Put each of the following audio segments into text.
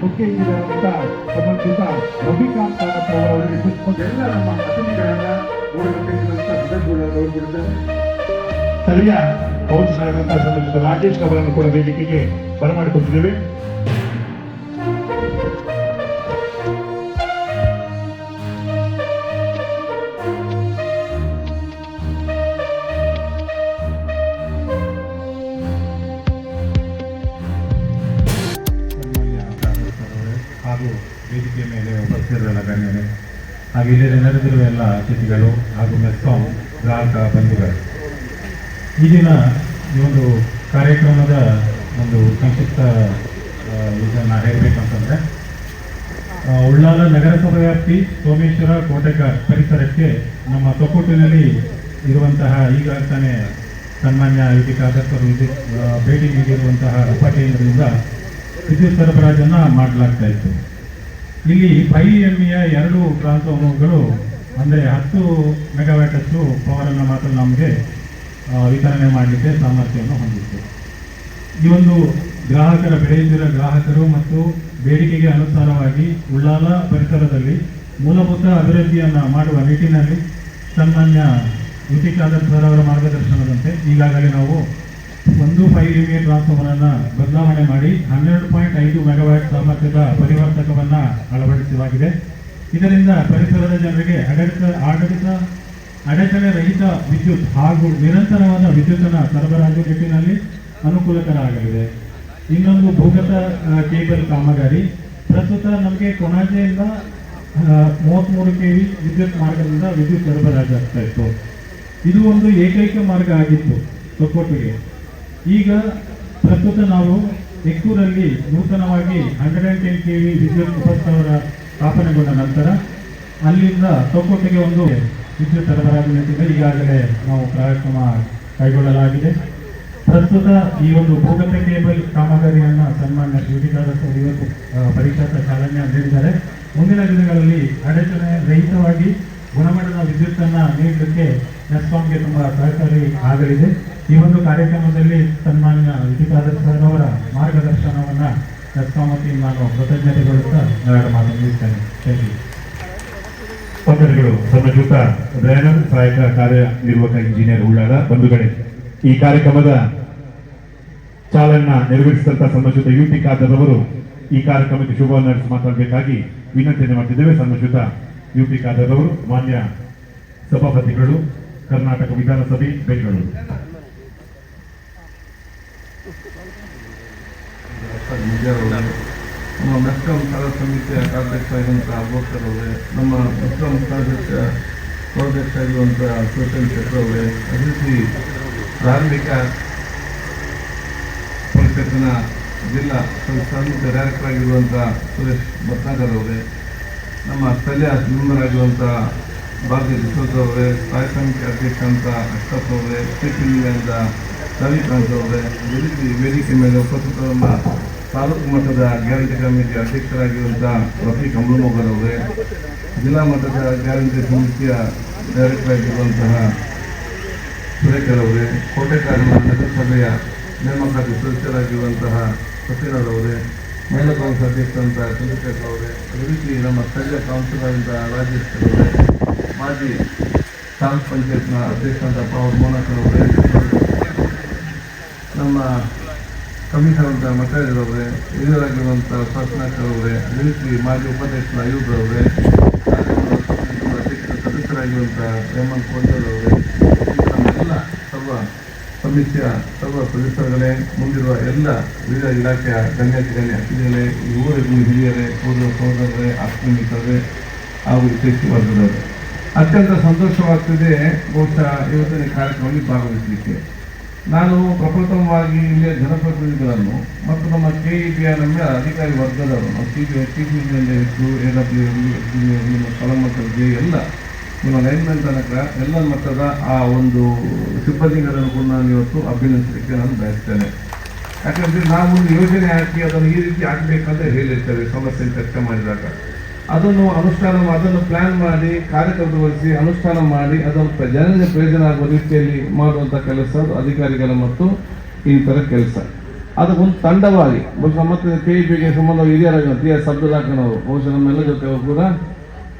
ಮುಖ್ಯ ಇಂಜಿನಿಯರ್ ಸಂಬಂಧಿತ ಕಾಮತ್ ಅವರಿಗೆ ಸುತ್ತ ಎಲ್ಲ ನಮ್ಮ ಸ್ಥಳೀಯ ಕೌನ್ಸಿಲರ್ ಸಂಬಂಧಿತ ರಾಜೇಶ್ ಅವರನ್ನು ಕೂಡ ವೇದಿಕೆಗೆ ಬರಮಾಡಿಕೊಟ್ಟಿದ್ದೇವೆ ಇಲ್ಲಿ ನೆರೆದಿರುವ ಎಲ್ಲ ಅತಿಥಿಗಳು ಹಾಗೂ ಮೆಸ್ಕಾಂ ಗ್ರಾಹಕ ಬಂಧುಗಳು. ಈ ದಿನ ಈ ಒಂದು ಕಾರ್ಯಕ್ರಮದ ಒಂದು ಸಂಕ್ಷಿಪ್ತ ಇದನ್ನು ಹೇಳಬೇಕಂತಂದರೆ ಉಳ್ಳಾಲ ನಗರಸಭಾ ವ್ಯಾಪ್ತಿ ಸೋಮೇಶ್ವರ ಕೋಟೆಕಾರ್ ಪರಿಸರಕ್ಕೆ ನಮ್ಮ ತೊಕ್ಕೊಟ್ಟಿನಲ್ಲಿ ಇರುವಂತಹ ಈಗಾಗ್ತಾನೆ ತಾನೇ ಸನ್ಮಾನ್ಯ ಐಟಿ ಕಾರ್ಯಕರ್ತರು ವಿದ್ಯುತ್ ಭೇಟಿ ನೀಡಿರುವಂತಹ ಉಪಕೇಂದ್ರದಿಂದ ವಿದ್ಯುತ್ ಸರಬರಾಜನ್ನು ಮಾಡಲಾಗ್ತಾ ಇತ್ತು. ಇಲ್ಲಿ ಫೈವ್ ಎಂ ಎ ಎರಡು ಟ್ರಾನ್ಸ್ಫಾರ್ಮರ್ಗಳು ಅಂದರೆ ಹತ್ತು ಮೆಗಾವ್ಯಾಟಷ್ಟು ಪವರನ್ನು ಮಾತ್ರ ನಮಗೆ ವಿತರಣೆ ಮಾಡಲಿಕ್ಕೆ ಸಾಮರ್ಥ್ಯವನ್ನು ಹೊಂದಿತ್ತು. ಈ ಒಂದು ಗ್ರಾಹಕರ, ಬೆಳೆಯುತ್ತಿರುವ ಗ್ರಾಹಕರು ಮತ್ತು ಬೇಡಿಕೆಗೆ ಅನುಸಾರವಾಗಿ ಉಳ್ಳಾಲ ಪರಿಸರದಲ್ಲಿ ಮೂಲಭೂತ ಅಭಿವೃದ್ಧಿಯನ್ನು ಮಾಡುವ ನಿಟ್ಟಿನಲ್ಲಿ ಸನ್ಮಾನ್ಯ ಯುತಿ ಸರ್ ಅವರ ಮಾರ್ಗದರ್ಶನದಂತೆ ಈಗಾಗಲೇ ನಾವು ಒಂದು ಫೈವ್ ಎಂ ಎ ಟ್ರಾನ್ಸ್ಫಾರ್ಮರನ್ನು ಬದಲಾವಣೆ ಮಾಡಿ ಹನ್ನೆರಡು ಪಾಯಿಂಟ್ ಐದು ಮೆಗಾವ್ಯಾಟ್ ಸಾಮರ್ಥ್ಯದ ಪರಿವರ್ತಕವನ್ನು ಅಳವಡಿಸಲಾಗಿದೆ. ಇದರಿಂದ ಪರಿಸರದ ಜನರಿಗೆ ಆಡಳಿತ ಆಡಳಿತ ಅಡೆತಡೆ ರಹಿತ ವಿದ್ಯುತ್ ಹಾಗೂ ನಿರಂತರವಾದ ವಿದ್ಯುತ್ತನ್ನು ಸರಬರಾಜು ನಿಟ್ಟಿನಲ್ಲಿ ಅನುಕೂಲಕರ ಆಗಲಿದೆ ಇನ್ನೊಂದು ಭೂಗತ ಕೇಬಲ್ ಕಾಮಗಾರಿ. ಪ್ರಸ್ತುತ ನಮಗೆ ಕೊಣಾಜೆಯಿಂದ ಮೂವತ್ತ್ಮೂರು ಕೆ ವಿ ವಿದ್ಯುತ್ ಮಾರ್ಗದಿಂದ ವಿದ್ಯುತ್ ಸರಬರಾಜು ಆಗ್ತಾ ಇತ್ತು. ಇದು ಒಂದು ಏಕೈಕ ಮಾರ್ಗ ಆಗಿತ್ತು ತೊಕ್ಕೊಟ್ಟಿಗೆ ಈಗ ಪ್ರಸ್ತುತ ನಾವು ಎಕ್ಕೂರಲ್ಲಿ ನೂತನವಾಗಿ hundred and ten K V ವಿದ್ಯುತ್ ಉಪಸ್ಥಾವರ ಸ್ಥಾಪನೆಗೊಂಡ ನಂತರ ಅಲ್ಲಿಂದ ತೊಕ್ಕೊಟ್ಟಿಗೆ ಒಂದು ವಿದ್ಯುತ್ ಸರಬರಾಜು ನಿಂತಿದೆ ಈಗಾಗಲೇ ನಾವು ಕಾರ್ಯಕ್ರಮ ಕೈಗೊಳ್ಳಲಾಗಿದೆ. ಪ್ರಸ್ತುತ ಈ ಒಂದು ಭೂಗತ ಕೇಬಲ್ ಕಾಮಗಾರಿಯನ್ನು ಸನ್ಮಾನ್ಯ ಶ್ರೀಕಾಂತ್ ಸರ್ ಇವತ್ತು ಪರೀಕ್ಷಾರ್ಥ ಚಾಲನೆ ನೀಡಿದ್ದಾರೆ. ಮುಂದಿನ ದಿನಗಳಲ್ಲಿ ಅಡಚಣೆ ರಹಿತವಾಗಿ ಗುಣಮಟ್ಟದ ವಿದ್ಯುತ್ತನ್ನು ನೀಡಲಿಕ್ಕೆ ನೆಸ್ಕಾಂಗೆ ತುಂಬ ಸಹಕಾರಿ ಆಗಲಿದೆ. ಈ ಒಂದು ಕಾರ್ಯಕ್ರಮದಲ್ಲಿ ಸನ್ಮಾನ್ಯ ವಿಧಿಕಾದರ್ ಸರ್ ಅವರ ಮಾರ್ಗದರ್ಶನವನ್ನು ನಾನು ಕೃತಜ್ಞತೆಗೊಳ್ಳುತ್ತಾ ಎರಡು ಮಾತು ಮುಗಿಸ್ತೇನೆ ಥ್ಯಾಂಕ್ ಯು ವಂದನೆಗಳು ಸಂಬಂಧಿತ ದಯಾನಂದ್ ಸಹಾಯಕ ಕಾರ್ಯನಿರ್ವಾಹಕ ಇಂಜಿನಿಯರ್ ಉಳ್ಳಾಡ ಬಂಧುಗಳೇ ಈ ಕಾರ್ಯಕ್ರಮದ ಚಾಲನ ನೆರವೇರಿಸಿದಂತ ಸಂಬಂಧಿತ ಯು ಟಿ ಈ ಕಾರ್ಯಕ್ರಮಕ್ಕೆ ಶುಭವನ್ನು ನಡೆಸಿ ಮಾತಾಡಬೇಕಾಗಿ ವಿನಂತಿಯನ್ನು ಮಾಡ್ತಿದ್ದೇವೆ. ಸಂಬಂಧಿತ ಯು ಟಿ ಮಾನ್ಯ ಸಭಾಪತಿಗಳು, ಕರ್ನಾಟಕ ವಿಧಾನಸಭೆ ಬೆಂಗಳೂರು. ನಮ್ಮ ಮೆಸ್ಕಾಂ ಸ್ಥಳ ಸಮಿತಿಯ ಆಗಿರುವಂತಹ ಅಬೋಕರ್ ನಮ್ಮ ಮೆಸ್ಕಾಂ ಕಾರ್ಯಾಧ್ಯಕ್ಷ ಉಪಾಧ್ಯಕ್ಷ ಆಗಿರುವಂಥ ಸೋಷನ್ ಅವರೇ ಅದೇ ರೀತಿ ಧಾರ್ಮಿಕ ಪರಿಷತ್ತಿನ ಜಿಲ್ಲಾ ಸಮಿತಿ ಡೈರೆಕ್ಟರ್ ಆಗಿರುವಂಥ ಸುರೇಶ್ ಭಟ್ನಾಗರ್ ಅವರೇ ನಮ್ಮ ಸ್ಥಳೀಯ ಮೆಂಬರ್ ಆಗಿರುವಂಥ ಭಾರತೀಯ ಅವರೇ ಸ್ಥಾಯಿ ಸಮಿತಿ ಅಧ್ಯಕ್ಷ ಅಂತ ಅಷ್ಟಪ್ಪ ಅವರೇ ಇಂಜಿನಿಯರ್ ರವಿಕಾಂತ್ ಅವರೇ ಈ ರೀತಿ ವೇದಿಕೆ ಮೇಲೆ ಉಪಸ್ಥಿತರನ್ನ ತಾಲೂಕು ಮಟ್ಟದ ಗ್ಯಾರಂಟಿ ಕಮಿಟಿ ಅಧ್ಯಕ್ಷರಾಗಿರುವಂಥ ರಫೀಕ್ ಕಮಲಮೋಗರ್ ಅವರೇ, ಜಿಲ್ಲಾ ಮಟ್ಟದ ಗ್ಯಾರಂಟಿ ಸಮಿತಿಯ ಡೈರೆಕ್ಟರ್ ಆಗಿರುವಂತಹ ಸುರೇಖರ್ ಅವರೇ ಕೋಟೆಕಾರನ ನಗರಸಭೆಯ ನೇಮಕಾತಿ ಸದಸ್ಯರಾಗಿರುವಂತಹ ಸತ್ಯನಾಥ್ ಅವರೇ, ಮಹಿಳಾ ಕಾಂಗ್ರೆಸ್ ಅಧ್ಯಕ್ಷರಂತಹ ಚಂದ್ರಶೇಖರ್ ಅವರೇ ಅದೇ ರೀತಿ ನಮ್ಮ ಸ್ಥಳೀಯ ಕೌನ್ಸಿಲರ್ ಅಂತ ರಾಜೇಶ್ ಅವರೇ, ಮಾಜಿ ತಾಲೂಕ್ ಪಂಚಾಯತ್ನ ಅಧ್ಯಕ್ಷ ಅಂತ ಪವರ್ ಮೋನಕರ್ ಅವರೇ, ನಮ್ಮ ಕಮಿಷನರ್ ಅಂತ ಮಠಾಜರ್ ಅವರೇ ಹಿರಿಯರಾಗಿರುವಂಥ ಶಾಸನಾಕರ್ ಅವರೇ ಅದೇ ರೀತಿ ಮಾಜಿ ಉಪಾಧ್ಯಕ್ಷ ಅಯ್ಯೂಬ್ ಅವರೇ ಅಧ್ಯಕ್ಷ ಸದಸ್ಯರಾಗಿರುವಂಥ ಹೇಮಂತ್ ಕೋಟರ್ ಎಲ್ಲ ಸರ್ವ ಸಮಿತಿಯ ಸರ್ವ ಸದಸ್ಯರುಗಳೇ, ಮುಂದಿರುವ ಎಲ್ಲ ವಿವಿಧ ಇಲಾಖೆಯ ಗಣ್ಯಾತಿ ಗಣ್ಯ ಅತಿಥಿಗಳೇ, ಈ ಊರಿಗೂ ಹಿರಿಯರೇ, ಪೂರ್ವ ಸಹೋದರರೇ, ಆತ್ಮೀಯರೇ ಹಾಗೂ ವಿಶೇಷ ವರ್ಗದವರೇ. ಅತ್ಯಂತ ಸಂತೋಷವಾಗ್ತಿದೆ, ಬಹುಶಃ ಇವತ್ತಿನ ಕಾರ್ಯಕ್ರಮದಲ್ಲಿ ಭಾಗವಹಿಸಲಿಕ್ಕೆ. ನಾನು ಪ್ರಪ್ರಥಮವಾಗಿ ಇಲ್ಲಿಯ ಜನಪ್ರತಿನಿಧಿಗಳನ್ನು ಮತ್ತು ನಮ್ಮ ಕೆ ಇ ಬಿ ನಮ್ಮ ಅಧಿಕಾರಿ ವರ್ಗದವರನ್ನು ಟಿ ಬಿ ಟಿ ಬಿ ಇತ್ತು ಎ ಡಬ್ಲ್ಯೂ ನಿಮ್ಮ ಸ್ಥಳಮಟ್ಟದ ಜೆ ಎಲ್ಲ, ನಿಮ್ಮ ಲೈನ್ಮೆನ್ ತನಕ ಎಲ್ಲ ಮಟ್ಟದ ಆ ಒಂದು ಸಿಬ್ಬಂದಿಗಳನ್ನು ಕೂಡ ನಾನು ಇವತ್ತು ಅಭಿನಂದಿಸಲಿಕ್ಕೆ ನಾನು ಬಯಸ್ತೇನೆ. ಯಾಕಂದರೆ ನಾವು ಒಂದು ಯೋಜನೆ ಹಾಕಿ ಅದನ್ನು ಈ ರೀತಿ ಆಗಬೇಕಂತ ಹೇಳಿರ್ತೇವೆ ಸಮಸ್ಯೆ ಚರ್ಚೆ ಮಾಡಿದಾಗ. ಅದನ್ನು ಅನುಷ್ಠಾನ ಅದನ್ನು ಪ್ಲಾನ್ ಮಾಡಿ ಕಾರ್ಯಕರ್ತವಹಿಸಿ ಅನುಷ್ಠಾನ ಮಾಡಿ, ಅದನ್ನು ಜನರಿಗೆ ಪ್ರಯೋಜನ ಆಗುವ ರೀತಿಯಲ್ಲಿ ಮಾಡುವಂಥ ಕೆಲಸ ಅಧಿಕಾರಿಗಳ ಮತ್ತು ಈ ಥರ ಕೆಲಸ. ಅದು ಒಂದು ತಂಡವಾಗಿ, ಬಹುಶಃ ಮತ್ತೆ ಕೆ ಇ ಪಿಗೆ ಸಂಬಂಧ ಹಿರಿಯರಾಗ ಟಿ ಎಸ್ ಅಬ್ದುಲ್ ಹಾಕನವರು ಬಹುಶಃ ನಮ್ಮೆಲ್ಲ ಜೊತೆ ಕೂಡ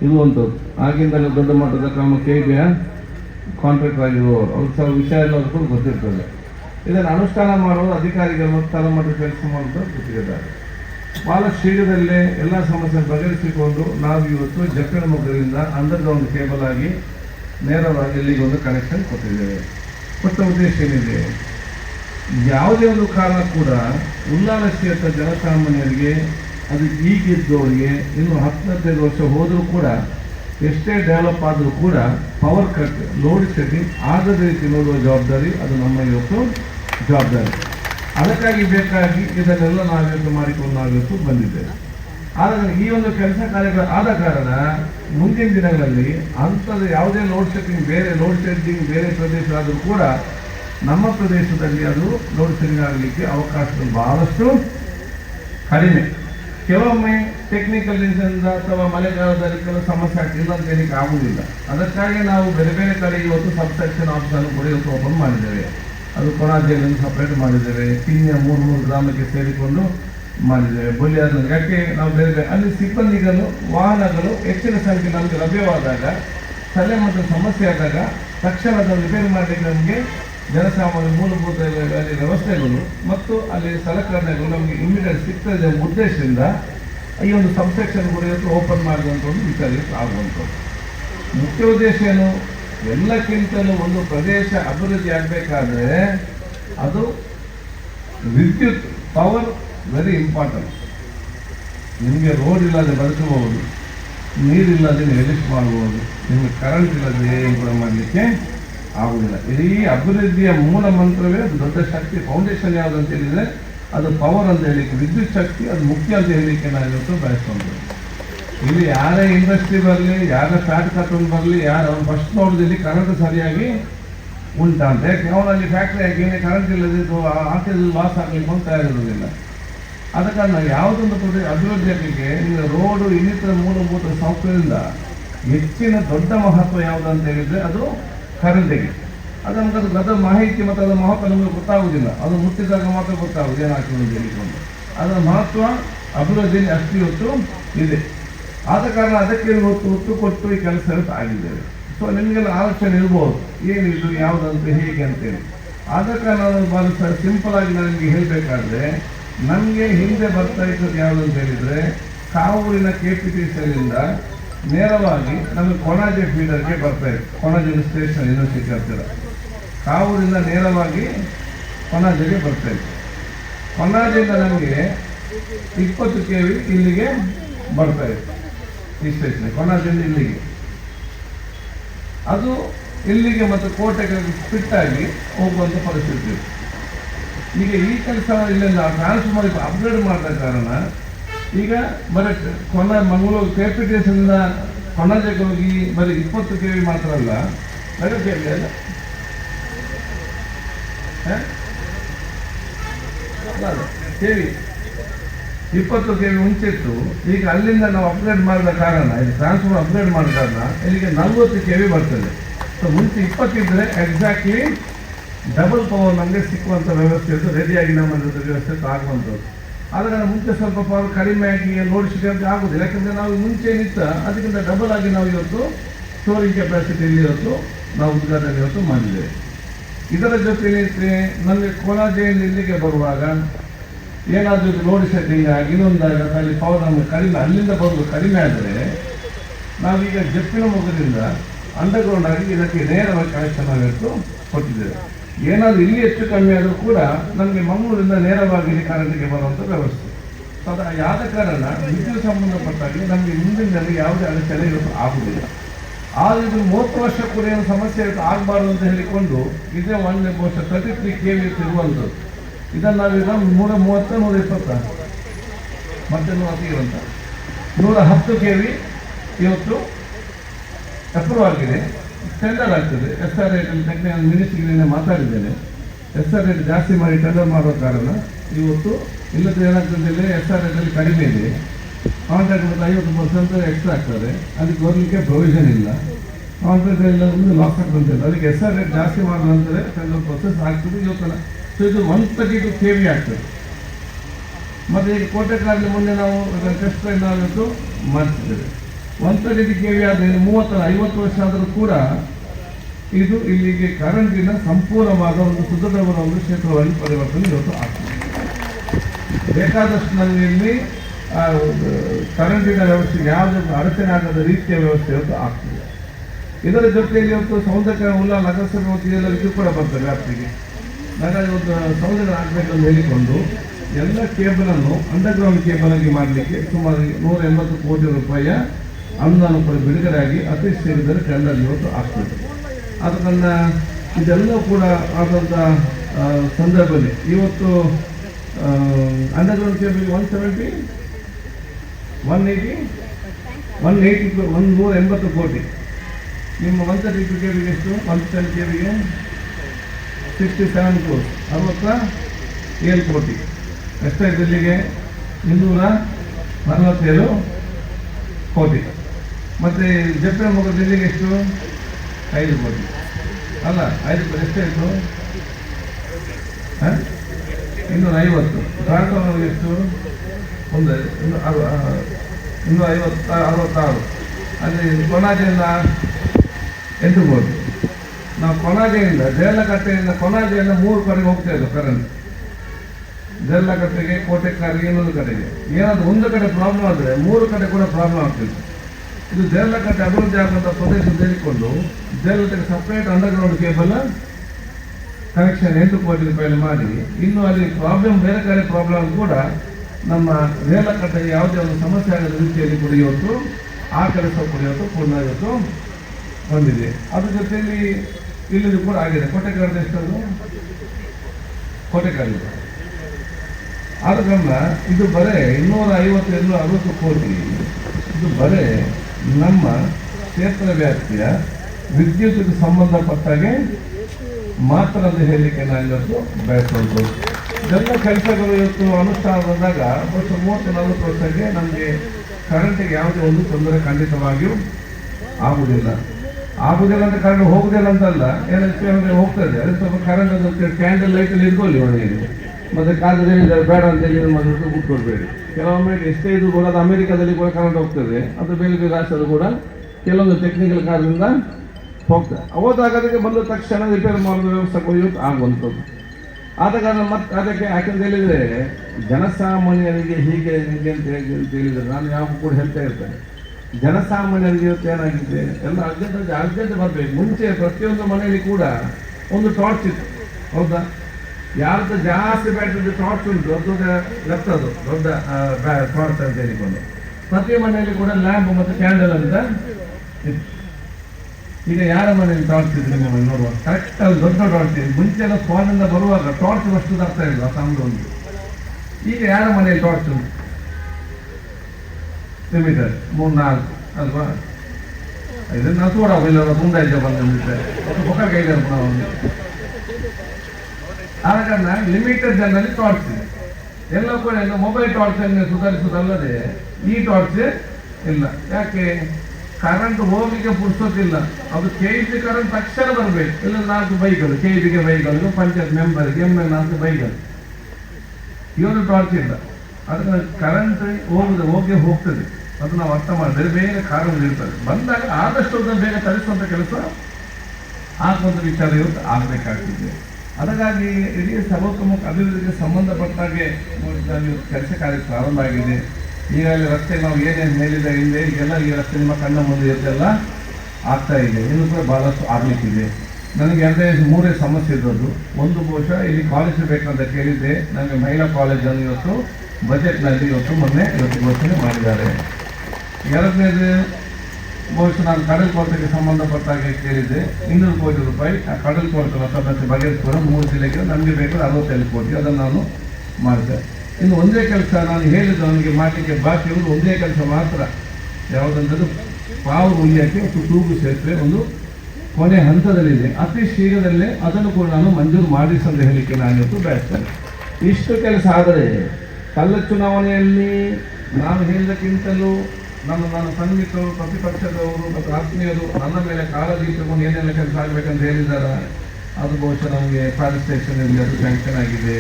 ಇರುವಂಥದ್ದು ಆಗಿಂದಲೇ ದೊಡ್ಡ ಮಟ್ಟದ ಕ್ರಮ ಕೆ ಇ ಪಿಯ ಕಾಂಟ್ರಾಕ್ಟರ್ ಆಗಿರುವವರು ಅವ್ರ. ಸಹ ವಿಷಯ ಎಲ್ಲ ಕೂಡ ಗೊತ್ತಿರ್ತದೆ. ಇದನ್ನು ಅನುಷ್ಠಾನ ಮಾಡುವ ಅಧಿಕಾರಿಗಳು ಮತ್ತು ಕೆಲಸ ಮಾಡುವಂಥ ಗೊತ್ತಿದ್ದಾರೆ ಬಹಳ ಶೀಘ್ರದಲ್ಲೇ ಎಲ್ಲ ಸಮಸ್ಯೆ ಬಗೆಹರಿಸಿಕೊಂಡು ನಾವು ಇವತ್ತು ಜಕ್ಕಣ ಮುಖದಿಂದ ಅಂಡರ್ಗ್ರೌಂಡ್ ಕೇಬಲ್ ಆಗಿ ನೇರವಾಗಿ ಇಲ್ಲಿಗೆ ಒಂದು ಕನೆಕ್ಷನ್ ಕೊಟ್ಟಿದ್ದೇವೆ. ಕೊಟ್ಟ ಉದ್ದೇಶ ಏನಿದೆ? ಯಾವುದೇ ಒಂದು ಕಾರಣ ಕೂಡ ಉಲ್ಲಾಲಸಿಯತ್ತ ಜನಸಾಮಾನ್ಯರಿಗೆ, ಅದು ಈಗಿದ್ದವರಿಗೆ, ಇನ್ನು ಹತ್ತು ಹದಿನೈದು ವರ್ಷ ಹೋದರೂ ಕೂಡ ಎಷ್ಟೇ ಡೆವಲಪ್ ಆದರೂ ಕೂಡ ಪವರ್ ಕಟ್ ಲೋಡ್ ಸೆಟ್ಟಿಂಗ್ ಆಗದ ರೀತಿ ನೋಡುವ ಜವಾಬ್ದಾರಿ ಅದು ನಮ್ಮ ಇವತ್ತು ಜವಾಬ್ದಾರಿ. ಅದಕ್ಕಾಗಿ ಬೇಕಾಗಿ ಇದನ್ನೆಲ್ಲ ನಾವಿವತ್ತು ಮಾಡಿಕೊಂಡು ನಾವಿವತ್ತು ಬಂದಿದ್ದೇವೆ. ಆದರೆ ಈ ಒಂದು ಕೆಲಸ ಕಾರ್ಯಗಳು ಆದ ಕಾರಣ ಮುಂದಿನ ದಿನಗಳಲ್ಲಿ ಅಂಥದ್ದು ಯಾವುದೇ ಲೋಡ್ ಶೆಡ್ಡಿಂಗ್ ಬೇರೆ ಲೋಡ್ ಶೆಡ್ಡಿಂಗ್ ಬೇರೆ ಪ್ರದೇಶ ಆದರೂ ಕೂಡ ನಮ್ಮ ಪ್ರದೇಶದಲ್ಲಿ ಅದು ಲೋಡ್ ಶೆಡ್ಡಿಂಗ್ ಆಗಲಿಕ್ಕೆ ಅವಕಾಶಗಳು ಬಹಳಷ್ಟು ಕಡಿಮೆ. ಕೆಲವೊಮ್ಮೆ ಟೆಕ್ನಿಕಲ್ ರೀಸನ್ನಿಂದ ಅಥವಾ ಮಳೆಗಾಲದಲ್ಲಿ ಕೆಲವು ಸಮಸ್ಯೆ ಆಗ್ತಿಲ್ಲ ಅಂತ ಹೇಳಿಕ್ಕೆ ಆಗುವುದಿಲ್ಲ. ಅದಕ್ಕಾಗಿ ನಾವು ಬೇರೆ ಬೇರೆ ಕಡೆ ಇವತ್ತು ಸಬ್ಸೆಕ್ಷನ್ ಆಫೀಸನ್ನು ಕೂಡ ಇವತ್ತು ಓಪನ್ ಮಾಡಿದ್ದೇವೆ. ಅದು ಕೊಣಾಜಿಯಲ್ಲಿ ಸಪ್ರೇಟ್ ಮಾಡಿದ್ದೇವೆ ಕಿನ್ಯ ಮೂರು ಮೂರು ಗ್ರಾಮಕ್ಕೆ ಸೇರಿಕೊಂಡು ಮಾಡಿದ್ದೇವೆ ಬಲಿಯಾದ ಯಾಕೆ ನಾವು ಬೇರೆ ಬೇರೆ ಅಲ್ಲಿ ಸಿಬ್ಬಂದಿಗಳು, ವಾಹನಗಳು ಹೆಚ್ಚಿನ ಸಂಖ್ಯೆ ನಮಗೆ ಲಭ್ಯವಾದಾಗ ತಲೆ ಮತ್ತು ಸಮಸ್ಯೆ ಆದಾಗ ತಕ್ಷಣ ಅದನ್ನು ರಿಪೇರಿ ಮಾಡಲಿಕ್ಕೆ ನಮಗೆ ಜನಸಾಮಾನ್ಯ ಮೂಲಭೂತ ಅಲ್ಲಿ ವ್ಯವಸ್ಥೆಗಳು ಮತ್ತು ಅಲ್ಲಿ ಸಲಕರಣೆಗಳು ನಮಗೆ ಇಮಿಡಿಯೇಟ್ ಸಿಗ್ತದೆ ಎಂಬ ಉದ್ದೇಶದಿಂದ ಈ ಒಂದು ಸಬ್ಸೆಕ್ಷನ್ ಕೂಡ ಇವತ್ತು ಓಪನ್ ಮಾಡಿದಂಥ ಒಂದು ವಿಚಾರ ಆಗುವಂಥದ್ದು. ಮುಖ್ಯ ಉದ್ದೇಶ ಏನು? ಎಲ್ಲಕ್ಕಿಂತಲೂ ಒಂದು ಪ್ರದೇಶ ಅಭಿವೃದ್ಧಿ ಆಗಬೇಕಾದ್ರೆ ಅದು ವಿದ್ಯುತ್ ಪವರ್ ವೆರಿ ಇಂಪಾರ್ಟೆಂಟ್ ನಿಮಗೆ ರೋಡ್ ಇಲ್ಲದೆ ಬದುಕಬಹುದು ನೀರಿಲ್ಲದೆ ಎಲಿಸ್ಟ್ ಮಾಡಬಹುದು ನಿಮಗೆ ಕರೆಂಟ್ ಇಲ್ಲದೆ ಏನು ಕೂಡ ಮಾಡಲಿಕ್ಕೆ ಆಗುವುದಿಲ್ಲ ಇಡೀ ಅಭಿವೃದ್ಧಿಯ ಮೂಲ ಮಂತ್ರವೇ ದೊಡ್ಡ ಶಕ್ತಿ ಫೌಂಡೇಶನ್ ಯಾವುದು ಅಂತ ಹೇಳಿದರೆ ಅದು ಪವರ್ ಅಂತ ಹೇಳಿಕ್ಕೆ, ವಿದ್ಯುತ್ ಶಕ್ತಿ ಅದು ಮುಖ್ಯ ಅಂತ ಹೇಳಿಕ್ಕೆ ನಾನು ಇವತ್ತು ಬಯಸ್ಕೊಂಡು ಇಲ್ಲಿ ಯಾರೇ ಇಂಡಸ್ಟ್ರಿ ಬರಲಿ, ಯಾರ ಫ್ಯಾಟ್ ಕಟ್ಟೊಂಡು ಬರಲಿ, ಯಾರು ಅವ್ನು ಫಸ್ಟ್ ನೋಡಿದಲ್ಲಿ ಕರೆಂಟ್ ಸರಿಯಾಗಿ ಉಂಟಾ ಅಂತ. ಯಾಕೆ? ಅವನಲ್ಲಿ ಫ್ಯಾಕ್ಟ್ರಿ ಹಾಕಿ ಕರೆಂಟ್ ಇಲ್ಲದಿದ್ದು ಹಾಕಿದ್ರೆ ಲಾಸ್ ಆಗಲಿಕ್ಕೆ ಅಂತ ತಯಾರಿರೋದಿಲ್ಲ ಆದ ಕಾರಣ ಯಾವುದೊಂದು ಪ್ರದೇಶ ಅಭಿವೃದ್ಧಿ ಆಗಲಿಕ್ಕೆ ಈಗ ರೋಡು ಇನ್ನಿತರ ಮೂಲಭೂತ ಸೌಕರ್ಯದಿಂದ ಹೆಚ್ಚಿನ ದೊಡ್ಡ ಮಹತ್ವ ಯಾವುದು ಅಂತ ಹೇಳಿದ್ರೆ ಅದು ಕರೆಂಟಿಗೆ ಅದು ನಮ್ಗೆ ಅದು ಅದರ ಮಾಹಿತಿ ಮತ್ತು ಅದರ ಮಹತ್ವ ನಮಗೆ ಗೊತ್ತಾಗುವುದಿಲ್ಲ. ಅದು ಮುಟ್ಟಿದಾಗ ಮಾತ್ರ ಗೊತ್ತಾಗುವುದು. ಏನಾಗ್ತದೆ ಅಂತ ಹೇಳಿಕೊಂಡು. ಅದರ ಮಹತ್ವ ಅಭಿವೃದ್ಧಿಯಲ್ಲಿ ಅಷ್ಟು ಇವತ್ತು ಇದೆ. ಆದ ಕಾರಣ ಅದಕ್ಕೆ ಇವತ್ತು ಒತ್ತು ಕೊಟ್ಟು ಈ ಕೆಲಸ ಆಗಿದ್ದೇವೆ ಸೊ ನಿಮಗೆಲ್ಲ ಆಲೋಚನೆ ಇರ್ಬೋದು. ಏನಿದು ಯಾವುದಂತ, ಹೇಗೆ ಅಂತೇಳಿ. ಆದ ಕಾರಣ ನಾನು ಸರ್ ಸಿಂಪಲ್ ಆಗಿ ನಾನು ನಿಮಗೆ ಹೇಳಬೇಕಾದ್ರೆ, ನಮಗೆ ಹಿಂದೆ ಬರ್ತಾ ಇದ್ದದ್ದು ಯಾವುದಂತ ಹೇಳಿದರೆ, ಕಾವೂರಿನ ಕೆ ಪಿ ಟಿ ಸಿಯಿಂದ ನೇರವಾಗಿ ನಮಗೆ ಕೊಣಾಜೆ ಫೀಡರ್ಗೆ ಬರ್ತಾ ಇತ್ತು. ಕೊಣಾಜೆ ಸ್ಟೇಷನ್ ಯೂನಿವರ್ಸಿಟಿ ಹತ್ತಿರ ಕಾವೂರಿಂದ ನೇರವಾಗಿ ಕೊಣಾಜೆಗೆ ಬರ್ತಾ ಇತ್ತು. ಕೊಣಾಜೆಯಿಂದ ನಮಗೆ ಇಪ್ಪತ್ತು ಕೆ ವಿ ಇಲ್ಲಿಗೆ ಬರ್ತಾ ಇದೆ ಸ್ಟೇಷನ್ ಕೊಣಾಜೆಯಿಂದ ಇಲ್ಲಿಗೆ. ಅದು ಇಲ್ಲಿಗೆ ಮತ್ತು ಕೋಟೆಗೆ ಫಿಟ್ ಆಗಿ ಹೋಗುವಂಥ ಪರಿಸ್ಥಿತಿ ಈಗ ಈ ಕೆಲಸ ಇಲ್ಲಿಂದ ಟ್ರಾನ್ಸ್ಫರ್ ಅಪ್ಗ್ರೇಡ್ ಮಾಡಿದ ಕಾರಣ ಈಗ ಬರೀ ಕೊನ ಮಂಗಳೂರು ಕೆ ಪಿ ಟಿ ಎಸ್ನಿಂದ ಕೊಣಜೆಗೆ ಹೋಗಿ ಬರೀ ಇಪ್ಪತ್ತು ಕೆ ವಿ ಮಾತ್ರ ಅಲ್ಲ, ಬರೀ ಕೆ ವಿ ಅಲ್ಲ ಕೆ ವಿ ಇಪ್ಪತ್ತು ಕೆ ವಿ ಮುಂಚಿತ್ತು, ಈಗ ಅಲ್ಲಿಂದ ನಾವು ಅಪ್ಗ್ರೇಡ್ ಮಾಡಿದ ಕಾರಣ ಇದು ಟ್ರಾನ್ಸ್ಫರ್ ಅಪ್ಗ್ರೇಡ್ ಮಾಡಿದ ಕಾರಣ ಇಲ್ಲಿಗೆ ನಲ್ವತ್ತು ಕೆ ವಿ ಬರ್ತದೆ. ಸೊ ಮುಂಚೆ ಇಪ್ಪತ್ತಿದ್ರೆ ಎಕ್ಸಾಕ್ಟ್ಲಿ ಡಬಲ್ ಪವರ್ ನಮಗೆ ಸಿಕ್ಕುವಂಥ ವ್ಯವಸ್ಥೆ ಇತ್ತು ರೆಡಿಯಾಗಿ ನಮ್ಮ ಜೊತೆ ವ್ಯವಸ್ಥೆ ಆಗುವಂಥದ್ದು. ಆದರೆ ಮುಂಚೆ ಸ್ವಲ್ಪ ಪವರ್ ಕಡಿಮೆ ಆಗಿ ಲೋಡ್ ಅಂತ ಆಗುದಿಲ್ಲ. ಯಾಕಂದರೆ ನಾವು ಮುಂಚೆ ಏನಿತ್ತ ಅದಕ್ಕಿಂತ ಡಬಲ್ ಆಗಿ ನಾವು ಇವತ್ತು ಸ್ಟೋರಿಂಗ್ ಕೆಪಾಸಿಟಿ ಇಲ್ಲಿ ಇವತ್ತು ನಾವು ಉದ್ಘಾಟನೆ ಇವತ್ತು ಮಾಡಿದ್ದೇವೆ. ಇದರ ಜೊತೆಗೆ ನಮಗೆ ಕೋಲಾಜೆಯಲ್ಲಿ ಇಲ್ಲಿಗೆ ಬರುವಾಗ ಏನಾದರೂ ನೋಡಿ ಸೆಟ್ಟಿಂಗ್ ಆಗಿ ಇನ್ನೊಂದಾಗ ಪವರ್ ನಮಗೆ ಕಡಿಮೆ ಅಲ್ಲಿಂದ ಬಂದು ಕಡಿಮೆ ಆದರೆ ನಾವೀಗ ಜಪ್ಪಿನ ಮುಖದಿಂದ ಅಂಡರ್ಗ್ರೌಂಡ್ ಆಗಿ ಇದಕ್ಕೆ ನೇರವಾಗಿ ಕನೆಕ್ಷನ್ ಆಗಿತ್ತು ಕೊಟ್ಟಿದ್ದೇವೆ. ಏನಾದರೂ ಇಲ್ಲಿ ಹೆಚ್ಚು ಕಮ್ಮಿ ಆದರೂ ಕೂಡ ನಮಗೆ ಮಂಗಳೂರಿಂದ ನೇರವಾಗಿ ಕರೆಂಟಿಗೆ ಬರುವಂಥ ವ್ಯವಸ್ಥೆ. ಸೊ ಅದು ಯಾದ ಕಾರಣ ವಿದ್ಯುತ್ ಸಂಬಂಧಪಟ್ಟಾಗಿ ನಮಗೆ ಮುಂದಿನ ದಿನದಲ್ಲಿ ಯಾವುದೇ ಅಡಚಣೆ ಇವತ್ತು ಆಗುವುದಿಲ್ಲ. ಆದರೆ ಇದು ಮೂವತ್ತು ವರ್ಷ ಕೂಡ ಏನು ಸಮಸ್ಯೆ ಆಗಬಾರ್ದು ಅಂತ ಹೇಳಿಕೊಂಡು ಇದೇ ಒನ್ ವರ್ಷ ತರ್ಟಿ ತ್ರೀ ಕೆ ವಿ ಇರುವಂಥದ್ದು ಇದನ್ನು ನಾವೀಗ ನೂರ ಮೂವತ್ತ, ನೂರ ಇಪ್ಪತ್ತ. ನೂರ ಅಂತ ನೂರ ಹತ್ತು ಕೆ ವಿ ಇವತ್ತು ಅಪ್ರೂವ್ ಆಗಿದೆ. ಟೆಂಡರ್ ಆಗ್ತದೆ. ಎಸ್ ಆರ್ ರೇಟ್ ಮಿನಿಸ್ಟ್ರಿಗೆ ನಿನ್ನೆ ಮಾತಾಡಿದ್ದೇನೆ. ಎಸ್ ಆರ್ ರೇಟ್ ಜಾಸ್ತಿ ಮಾಡಿ ಟೆಂಡರ್ ಮಾಡೋ ಕಾರಣ ಇವತ್ತು ಇಲ್ಲದ ಏನಾಗ್ತದೆ ಎಸ್ ಆರ್ ರೇಟಲ್ಲಿ ಕಡಿಮೆ ಇದೆ. ಕಾಂಟ್ರಾಕ್ಟ್ ಮತ್ತು ಐವತ್ತು ಪರ್ಸೆಂಟ್ ಎಕ್ಸ್ಟ್ರಾ ಆಗ್ತದೆ. ಅದಕ್ಕೆ ಬರಲಿಕ್ಕೆ ಪ್ರೊವಿಷನ್ ಇಲ್ಲ. ಕಾಂಟ್ರಾಕ್ಟ್ ಇಲ್ಲ ಲಾಸ್ ಆಗ್ತದೆ ಅದಕ್ಕೆ ಎಸ್ ಆರ್ ರೇಟ್ ಜಾಸ್ತಿ ಮಾಡಿದ ನಂತರ ಟೆಂಡರ್ ಪ್ರೊಸೆಸ್ ಆಗ್ತದೆ. ಇವತ್ತಲ್ಲ ಇದು ಒನ್ ತರ್ಟಿ ಟು ಆಗ್ತದೆ. ಮತ್ತು ಈಗ ಕೋಟೆಕಾರಲ್ಲಿ ಮೊನ್ನೆ ನಾವು ಟೆಸ್ಟ್ ಏನಾಗಿತ್ತು ಮಾಡಿಸಿದ್ದೇವೆ ಒನ್ ತರ್ಟಿ ವಿ ಆದರೆ ಮೂವತ್ತರ ಐವತ್ತು ವರ್ಷ ಆದರೂ ಕೂಡ ಇದು ಇಲ್ಲಿಗೆ ಕರೆಂಟಿನ ಸಂಪೂರ್ಣವಾದ ಒಂದು ಸುದೃಢವಾದ ಒಂದು ಕ್ಷೇತ್ರವಾಗಿ ಪರಿವರ್ತನೆ ಇವತ್ತು ಆಗ್ತದೆ. ಬೇಕಾದಷ್ಟು ನಮಗೆ ಕರೆಂಟಿನ ವ್ಯವಸ್ಥೆ, ಯಾವುದೇ ಅಡಚಣೆ ಆಗದ ರೀತಿಯ ವ್ಯವಸ್ಥೆ ಇವತ್ತು ಆಗ್ತದೆ. ಇದರ ಜೊತೆಯಲ್ಲಿ ಇವತ್ತು ಸೌಂದರ್ಯ ಉಲ್ಲ ನಗರಸಭೆ ವತಿಯಿಂದ ಇದು ಕೂಡ ಬರ್ತದೆ ವ್ಯಾಪ್ತಿಗೆ ನಗರ ಒಂದು ಸೌಲಭ್ಯ ಆಗಬೇಕಂತ ಹೇಳಿಕೊಂಡು ಎಲ್ಲ ಕೇಬಲನ್ನು ಅಂಡರ್ಗ್ರೌಂಡ್ ಕೇಬಲ್ ಆಗಿ ಮಾಡಲಿಕ್ಕೆ ಸುಮಾರು ನೂರ ಎಂಬತ್ತು ಕೋಟಿ ರೂಪಾಯಿಯ ಅನುದಾನ ಕೂಡ ಬಿಡುಗಡೆಯಾಗಿ ಅತಿ ಸೇರಿದರೆ ಟೆಂಡರ್ ಇವತ್ತು ಆಗ್ತದೆ. ಅದನ್ನ ಇದೆಲ್ಲ ಕೂಡ ಆದಂಥ ಸಂದರ್ಭದಲ್ಲಿ ಇವತ್ತು underground cable one seventy one eighty one eighty ಒಂದು ನೂರ ಎಂಬತ್ತು ಕೋಟಿ. ನಿಮ್ಮ ಒನ್ ತರ್ಟಿ ಟು ಎಷ್ಟು? One ten K sixty seven crores ಅರವತ್ತ ಏಳು ಕೋಟಿ. ಎಷ್ಟಾಯ್ತು ಇಲ್ಲಿಗೆ ಇನ್ನೂರ ನಲವತ್ತೇಳು ಕೋಟಿ. ಮತ್ತು ಜಪ್ಪೆ ಮುಗ ದಿಲ್ಲಿಗೆ ಎಷ್ಟು? ಐದು ಕೋಟಿ. ಅಲ್ಲ, ಐದು ಕೋಟಿ ಎಷ್ಟಾಯಿತು ಇನ್ನೂರ ಐವತ್ತು. ಟ್ರಾನ್ಸ್ಫಾರ್ಮರ್ಗೆ ಎಷ್ಟು? ಒಂದು, ಇನ್ನೂ ಇನ್ನೂರ ಐವತ್ತ, ಅರವತ್ತಾರು. ಅಲ್ಲಿ ಕೊಣಾಜೆಯಿಂದ ಎಂಟು ಕೋಟಿ. ನಾವು ಕೊಣಾಜೆಯಿಂದ ದೇರ್ಲಕಟ್ಟೆಯಿಂದ ಕೊಣಾಜೆಯಿಂದ ಮೂರು ಕಡೆಗೆ ಹೋಗ್ತಾ ಇದ್ದವು ಕರೆಂಟ್ ದೇರ್ಲಕಟ್ಟೆಗೆ ಕೋಟೆಕಾರಿಗೆ ಇನ್ನೊಂದು ಕಡೆಗೆ. ಏನಾದರೂ ಒಂದು ಕಡೆ ಪ್ರಾಬ್ಲಮ್ ಆದರೆ ಮೂರು ಕಡೆ ಕೂಡ ಪ್ರಾಬ್ಲಮ್ ಆಗ್ತಿತ್ತು ಇದು ದೇರ್ಲಕಟ್ಟೆ ಅಭಿವೃದ್ಧಿ ಆಗುವಂಥ ಪ್ರದೇಶ ಸೇರಿಕೊಂಡು ದೇರ್ಲಕಟ್ಟೆಗೆ ಸಪ್ರೇಟ್ ಅಂಡರ್ಗ್ರೌಂಡ್ ಕೇಬಲ್ ಕನೆಕ್ಷನ್ ಎಂಟು ಕೋಟಿ ರೂಪಾಯಿ ಮಾಡಿ, ಇನ್ನು ಅಲ್ಲಿ ಪ್ರಾಬ್ಲಮ್ ಬೇರೆ ಕಡೆ ಪ್ರಾಬ್ಲಮ್ ಕೂಡ ನಮ್ಮ ರೇಲಕಟ್ಟೆಗೆ ಯಾವುದೇ ಒಂದು ಸಮಸ್ಯೆ ಆಗದ ರೀತಿಯಲ್ಲಿ ಕೂಡ ಆ ಕೆಲಸ ಕೂಡ ಇವತ್ತು ಪೂರ್ಣ ಇವತ್ತು ಬಂದಿದೆ. ಅದ್ರ ಜೊತೆಯಲ್ಲಿ ಇಲ್ಲಿದು ಕೂಡ ಆಗಿದೆ. ಕೋಟೆಕಾರದ ಎಷ್ಟದು ಆದ ಕಾರಣ ಇದು ಬರೇ ಇನ್ನೂರ ಐವತ್ತು ಇನ್ನೂರ ಅರವತ್ತು ಕೋಟಿ. ಇದು ಬರೇ ನಮ್ಮ ಕ್ಷೇತ್ರ ವ್ಯಾಪ್ತಿಯ ವಿದ್ಯುತ್ಗೆ ಸಂಬಂಧಪಟ್ಟಾಗೆ ಮಾತ್ರ ಅಂತ ಹೇಳಲಿಕ್ಕೆ ನಾನು ಇವತ್ತು ಬಯಸುವುದು ಇದೆಲ್ಲ ಕೆಲಸಗಳು ಇವತ್ತು ಅನುಷ್ಠಾನ ಬಂದಾಗ ವರ್ಷ ಮೂವತ್ತು ನಲವತ್ತು ವರ್ಷಕ್ಕೆ ನಮಗೆ ಕರೆಂಟಿಗೆ ಯಾವುದೇ ಒಂದು ತೊಂದರೆ ಖಂಡಿತವಾಗಿಯೂ ಆಗುವುದಿಲ್ಲ. ಆಗುದಿಲ್ಲ ಅಂತ ಕರೆಂಟ್ ಹೋಗುದಿಲ್ಲ ಅಂತಲ್ಲ ಏನಂತ ಹೋಗ್ತದೆ ಅದಕ್ಕೆ ಸ್ವಲ್ಪ ಕರೆಂಟ್ ಅದು ಕ್ಯಾಂಡಲ್ ಲೈಟಲ್ಲಿ ಇಟ್ಕೊಳ್ಳಿ ಒಳಗೆ ಮತ್ತೆ ಕಾಲದಲ್ಲಿ ಬೇಡ ಅಂತ ಹೇಳಿ ಮತ್ತೆ ಕೂತ್ಕೊಳ್ಬೇಡಿ ಕೆಲವೊಮ್ಮೆ ಎಷ್ಟೇ ಇದು ಕೂಡ ಅದು ಅಮೆರಿಕದಲ್ಲಿ ಕೂಡ ಕರೆಂಟ್ ಹೋಗ್ತದೆ. ಅದು ಬೇರೆ ಬೇರೆ ರಾಷ್ಟ್ರದಲ್ಲಿ ಕೂಡ ಕೆಲವೊಂದು ಟೆಕ್ನಿಕಲ್ ಕಾರಣದಿಂದ ಹೋಗ್ತದೆ. ಹೋದಾಗ ಅದಕ್ಕೆ ಬಂದ ತಕ್ಷಣ ರಿಪೇರ್ ಮಾಡುವ ವ್ಯವಸ್ಥೆ ಇವತ್ತು ಆಗುವಂಥದ್ದು. ಆದ ಕಾರಣ ಮತ್ತೆ ಅದಕ್ಕೆ ಯಾಕಂತ ಹೇಳಿದರೆ, ಜನಸಾಮಾನ್ಯರಿಗೆ ಹೀಗೆ ಹೀಗೆ ಅಂತ ಹೇಳಿ ಅಂತ ಹೇಳಿದ್ರೆ ನಾನು ಯಾವ ಕೂಡ ಹೇಳ್ತಾ ಇರ್ತೇನೆ. ಜನಸಾಮಾನ್ಯರಿಗೆ ಇವತ್ತು ಏನಾಗಿದೆ ಎಲ್ಲ ಅರ್ಜೆಂಟ್ ಅರ್ಜೆಂಟ್ ಬರಬೇಕು. ಮುಂಚೆ ಪ್ರತಿಯೊಂದು ಮನೆಯಲ್ಲಿ ಕೂಡ ಒಂದು ಟಾರ್ಚ್ ಇತ್ತು. ಹೌದಾ? ಯಾರ್ದು ಜಾಸ್ತಿ ಬ್ಯಾಟ್ರಿ ಟಾರ್ಚ್ ಉಂಟು ಅದು ಲೆಫ್ಟ್ ಅದು, ದೊಡ್ಡ ಟಾರ್ಚ್ ಅಂತ ಹೇಳಿಕೊಂಡು. ಪ್ರತಿ ಮನೆಯಲ್ಲಿ ಕೂಡ ಲ್ಯಾಂಪ್ ಮತ್ತು ಕ್ಯಾಂಡಲ್ ಅಂತ ಈಗ ಯಾರ ಮನೆಯಲ್ಲಿ ಟಾರ್ಚ್ ಇದ್ರೆ ನೀವು ನೋಡುವ? ಕರೆಕ್ಟ್ ಅಲ್ಲಿ ದೊಡ್ಡ ಟಾರ್ಚ್ ಇದೆ. ಮುಂಚೆ ಎಲ್ಲ ಸ್ವಾನಿಂದ ಬರುವಾಗ ಟಾರ್ಚ್ ಅಷ್ಟು ಅರ್ಥ ಇಲ್ಲ ಸೌಂಡ್ ಒಂದು. ಈಗ ಯಾರ ಮನೆಯಲ್ಲಿ ಟಾರ್ಚ್ ಉಂಟು? ಲಿಮಿಟೆಡ್ ಮೂರು ನಾಲ್ಕು ಅಲ್ವಾ ಇದನ್ನ ತೋಡ ಇಲ್ಲ ಮುಂದಾಯ್ತು ಅದು ಹೊಸ ಕೈಲಿ ನಾವು ಆದ ಕಾರಣ ಲಿಮಿಟೆಡ್ ಜನರಲ್ಲಿ ಇದೆ ಎಲ್ಲ ಕೂಡ ಇನ್ನು ಮೊಬೈಲ್ ಟಾರ್ಚ್ ಅನ್ನು ಸುಧಾರಿಸುವುದಲ್ಲದೆ ಈ ಟಾರ್ಚ್ ಇಲ್ಲ ಯಾಕೆ ಕರೆಂಟ್ ಹೋಗ್ಲಿಕ್ಕೆ ಪುರ್ಸೋತಿಲ್ಲ ಅದು ಕೆ ಕರೆಂಟ್ ತಕ್ಷಣ ಬರಬೇಕು ಇಲ್ಲ ನಾಲ್ಕು ಬೈಗಳು ಕೆ ಜಿಗೆ ಬೈಗಳು ಪಂಚಾಯತ್ ಮೆಂಬರ್ಗೆ ಎಂ ಎಲ್ ನಾಲ್ಕು ಬೈಗಳು ಇವನು ಟಾರ್ಚ್ ಇಲ್ಲ ಅದನ್ನ ಕರೆಂಟ್ ಹೋಗುದು, ಹೋಗಿ ಹೋಗ್ತದೆ. ಅದು ನಾವು ಅರ್ಥ ಮಾಡಿದ್ರೆ ಬೇರೆ ಕಾರಣಗಳಿರ್ತದೆ ಬಂದಾಗ ಆದಷ್ಟು ಅದನ್ನು ಬೇಗ ತರಿಸುವಂಥ ಕೆಲಸ ಆಗುವಂಥ ವಿಚಾರ ಇವತ್ತು ಆಗಬೇಕಾಗ್ತಿದೆ. ಅದಕ್ಕಾಗಿ ಇಡೀ ಸರ್ವತೋಮುಖ ಅಭಿವೃದ್ಧಿಗೆ ಸಂಬಂಧಪಟ್ಟಾಗೆ ನಾವು ಇವತ್ತು ಕೆಲಸ ಕಾರ್ಯ ಪ್ರಾರಂಭ ಆಗಿದೆ. ಈಗಾಗಲೇ ರಸ್ತೆ ನಾವು ಏನೇನು ಹೇಳಿದ ಹಿಂದೆ, ಈಗೆಲ್ಲ ಈ ರಸ್ತೆ ನಿಮ್ಮ ಕಣ್ಣ ಮುಂದೆ ಇವತ್ತೆಲ್ಲ ಆಗ್ತಾ ಇದೆ. ಇನ್ನು ಕೂಡ ಬಹಳಷ್ಟು ಆಗಲಿಕ್ಕಿದೆ. ನನಗೆ ಎರಡೇ ಮೂರೇ ಸಮಸ್ಯೆ ಇದ್ದದ್ದು. ಒಂದು ಬಹುಶಃ ಇಲ್ಲಿ ಕಾಲೇಜ್ ಬೇಕಂತ ಕೇಳಿದ್ದೆ. ನನಗೆ ಮಹಿಳಾ ಕಾಲೇಜನ್ನು ಇವತ್ತು ಬಜೆಟ್ನಲ್ಲಿ ಇವತ್ತು ಮೊನ್ನೆ ಇವತ್ತು ಘೋಷಣೆ ಮಾಡಿದ್ದಾರೆ. ಎರಡನೇದು, ಬಹುಶಃ ನಾನು ಕಡಲ್ ಕೋರ್ಟಕ್ಕೆ ಸಂಬಂಧಪಟ್ಟ ಹಾಗೆ ಕೇಳಿದ್ದೆ. ಇನ್ನೂರು ಕೋಟಿ ರೂಪಾಯಿ ಆ ಕಡಲ್ ಕೋರ್ಟ್ ಸಮಸ್ಯೆ ಬಗೆಹರಿಸಿಕೊಂಡು ಮೂರು ಜಿಲ್ಲೆಗೆ ನಮಗೆ ಬೇಕಾದ ಅರವತ್ತೈದು ಕೋಟಿ ಅದನ್ನು ನಾನು ಮಾಡಿದೆ. ಇನ್ನು ಒಂದೇ ಕೆಲಸ ನಾನು ಹೇಳಿದ್ದು ಅವನಿಗೆ ಮಾಡಲಿಕ್ಕೆ ಬಾಕಿ ಇರುವುದು ಒಂದೇ ಕೆಲಸ ಮಾತ್ರ. ಯಾವುದಂದ್ರೆ ಪಾವು ಉಳಿಯಕ್ಕೆ ಒಂದು ತೂಗು ಸೇತುವೆ ಒಂದು ಕೊನೆ ಹಂತದಲ್ಲಿದೆ. ಅತಿ ಶೀಘ್ರದಲ್ಲೇ ಅದನ್ನು ಕೂಡ ನಾನು ಮಂಜೂರು ಮಾಡಿಸಲು ಹೇಳಿಕೆ ನಾನು ಇವತ್ತು ಬಯಸ್ತೇನೆ. ಇಷ್ಟು ಕೆಲಸ ಆದರೆ ಕಳ್ಳ ಚುನಾವಣೆಯಲ್ಲಿ ನಾನು ಹೇಳಿದಕ್ಕಿಂತಲೂ ನಮ್ಮ ನನ್ನ ಸನ್ನಿಹಿತರು ಪ್ರತಿಪಕ್ಷದವರು ಮತ್ತು ಆತ್ಮೀಯರು ನನ್ನ ಮೇಲೆ ಕಾಳಜಿ ಇಟ್ಟುಕೊಂಡು ಏನೆಲ್ಲ ಕೆಲಸ ಆಗಬೇಕಂತ ಹೇಳಿದ್ದಾರೆ? ಅದು ಬಹುಶಃ ನಮಗೆ ಫೈರ್ ಸ್ಟೇಷನಲ್ಲಿ ಅದು ಸ್ಯಾಂಕ್ಷನ್ ಆಗಿದೆ.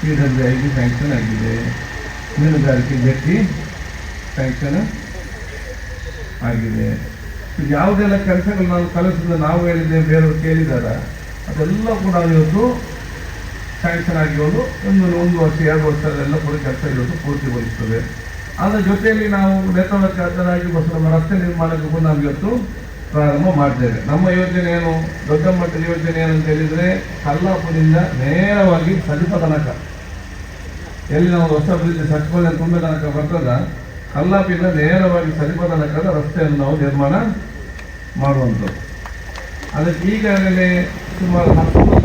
ಪಿ ಡಬ್ಲ್ಯೂ ಐಗೆ ಸ್ಯಾಂಕ್ಷನ್ ಆಗಿದೆ. ಮೀನುಗಾರಿಕೆ ಜಟ್ಟಿ ಸ್ಯಾಂಕ್ಷನ್ ಆಗಿದೆ. ಯಾವುದೆಲ್ಲ ಕೆಲಸಗಳು ನಾವು ಕಲಿಸಿದ್ರೆ ನಾವು ಹೇಳಿದ್ದೇವೆ ಬೇರೆಯವರು ಕೇಳಿದಾರ ಅದೆಲ್ಲ ಕೂಡ ಇವತ್ತು ಸ್ಯಾಂಕ್ಷನ್ ಒಂದು ಒಂದು ವರ್ಷ, ಎರಡು ವರ್ಷ ಎಲ್ಲ ಕೂಡ ಕೆಲಸ ಇರೋದು ಪೂರ್ತಿಗೊಳಿಸ್ತದೆ ಅದರ ಜೊತೆಯಲ್ಲಿ ನಾವು ನೇತೃತ್ವ ಖಾತರಾಗಿ ಬಸ್ ನಮ್ಮ ರಸ್ತೆ ನಿರ್ಮಾಣಕ್ಕೂ ಕೂಡ ನಾವು ಇವತ್ತು ಪ್ರಾರಂಭ ಮಾಡ್ತೇವೆ. ನಮ್ಮ ಯೋಜನೆ ಏನು? ದೊಡ್ಡ ಮಟ್ಟದ ಯೋಜನೆ ಏನು ಅಂತ ಹೇಳಿದ್ರೆ, ಕಲ್ಲಾಪುರದಿಂದ ನೇರವಾಗಿ ಸಜಿಪ ತನಕ. ಎಲ್ಲಿ ನಾವು ಹೊಸ ಬ್ರಿಡ್ಜ್ ಸಚಿವಾಲಯ ತುಂಬ ತನಕ ಬರ್ತದ ಕಲ್ಲಾಪಿಂದ ನೇರವಾಗಿ ಸಜಿಪ ತನಕದ ರಸ್ತೆಯನ್ನು ನಾವು ನಿರ್ಮಾಣ ಮಾಡುವಂಥದ್ದು. ಅದಕ್ಕೆ ಈಗಾಗಲೇ ಸುಮಾರು ರೂಪಾಯಿ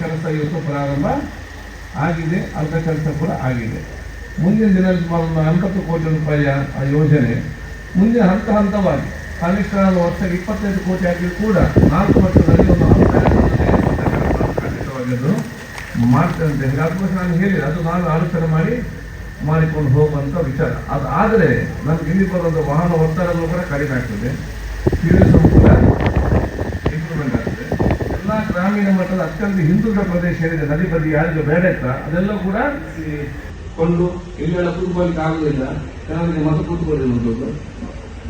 ಕೆಲಸ ಇವತ್ತು ಪ್ರಾರಂಭ ಆಗಿದೆ ಅರ್ಧ ಕೆಲಸ ಕೂಡ ಆಗಿದೆ. ಮುಂದಿನ ದಿನ ಸುಮಾರು ಎಂಬತ್ತು ಕೋಟಿ ರೂಪಾಯಿಯ ಆ ಯೋಜನೆ ಮುಂದಿನ ಹಂತ ಹಂತವಾಗಿ ಕನಿಷ್ಠ ನಾನು ವರ್ಷಕ್ಕೆ ಇಪ್ಪತ್ತೈದು ಕೋಟಿ ಆಗಿಯೂ ಕೂಡ ನಾಲ್ಕು ವರ್ಷದಲ್ಲಿ ಒಂದು ಹಂತ ಖಂಡಿತವಾಗಿದ್ದು ಮಾಡ್ತೇನೆ ಅಂತ ನಾನು ಹೇಳಿದೆ, ಅದು ನಾನು ಆಲೋಚನೆ ಮಾಡಿ ಮಾಡಿಕೊಂಡು ಹೋಗುವಂಥ ವಿಚಾರ. ಅದು ಆದರೆ ನಮ್ಗೆ ಇಲ್ಲಿ ಬರುವಂಥ ವಾಹನ ಒತ್ತಡಗಳು ಕೂಡ ಕಡಿಮೆ ಆಗ್ತದೆ. ಫ್ಯೂಯಲ್ಸು ಕೂಡ ಗ್ರಾಮೀಣ ಮಟ್ಟದ ಅತ್ಯಂತ ಹಿಂದುಳಿದ ಪ್ರದೇಶ ಏನಿದೆ, ನದಿ ಬದಿ, ಯಾರಿಗೂ ಬೇಡ ಇತ್ತ ಅದೆಲ್ಲ ಕೂಡ ಕೊಂಡು ಇಲ್ಲೆಲ್ಲ ಕೂತ್ಕೊಳ್ಳಿಕ್ಕೆ ಆಗುದಿಲ್ಲ ಕೆಲವರಿಗೆ ಮತ ಕೂತ್ಕೊಳ್ಳಿರುವಂಥದ್ದು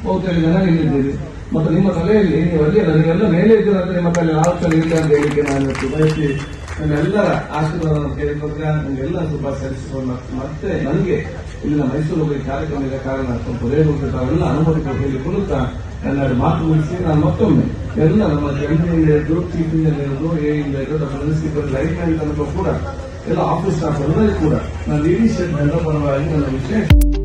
ಬಹುತೇಕ ಜನ ಇಲ್ಲಿದ್ದೀರಿ. ಮತ್ತು ನಿಮ್ಮ ತಲೆಯಲ್ಲಿ ನೀವು ಅಲ್ಲಿ ನನಗೆಲ್ಲ ಮೇಲೆ ಇದ್ದರೆ ಅಂತ ನಿಮ್ಮ ತಲೆ ಆಲೋಚನೆ ಇಲ್ಲ ಅಂತ ಹೇಳಿಕೆ ನಾನು ಬಯಸಿ ನನ್ನೆಲ್ಲರ ಆಶೀರ್ವಾದವನ್ನು ಕೇಳಿಕೊಂಡ್ರೆ ನನಗೆಲ್ಲ ಶುಭ ಸಲ್ಲಿಸಿಕೊಂಡು ಮತ್ತೆ ನನಗೆ ಇಲ್ಲಿನ ಮೈಸೂರು ಹೋಗಿ ಕಾರ್ಯಕ್ರಮ ಇದ್ದ ಕಾರಣ ಸ್ವಲ್ಪ ರೇಣು ತಾವೆಲ್ಲ ಅನುಮತಿ ಕೊಟ್ಟು ಇಲ್ಲಿ ಕುರಿತ ಎಲ್ಲರೂ ಮಾತು ಮುಗಿಸಿ ನಾನು ಮತ್ತೊಮ್ಮೆ ಎಲ್ಲ ನಮ್ಮ ಚೀಫ್ ಇರೋದು ಹಿಡಿದು ಎ ಇಂದ ಹಿಡಿದು ನಮ್ಮ ಮುನ್ಸಿಪಲ್ ಲೈಫ್ ಲೈನ್ ತನಕ ಕೂಡ, ಎಲ್ಲ ಆಫೀಸ್ ಸ್ಟಾಫ್ ಕೂಡ ನಾನು ಇಡೀ ಸ್ಟೇಟ್ ಪರವಾಗಿ ನನ್ನ ವಿಶೇಷ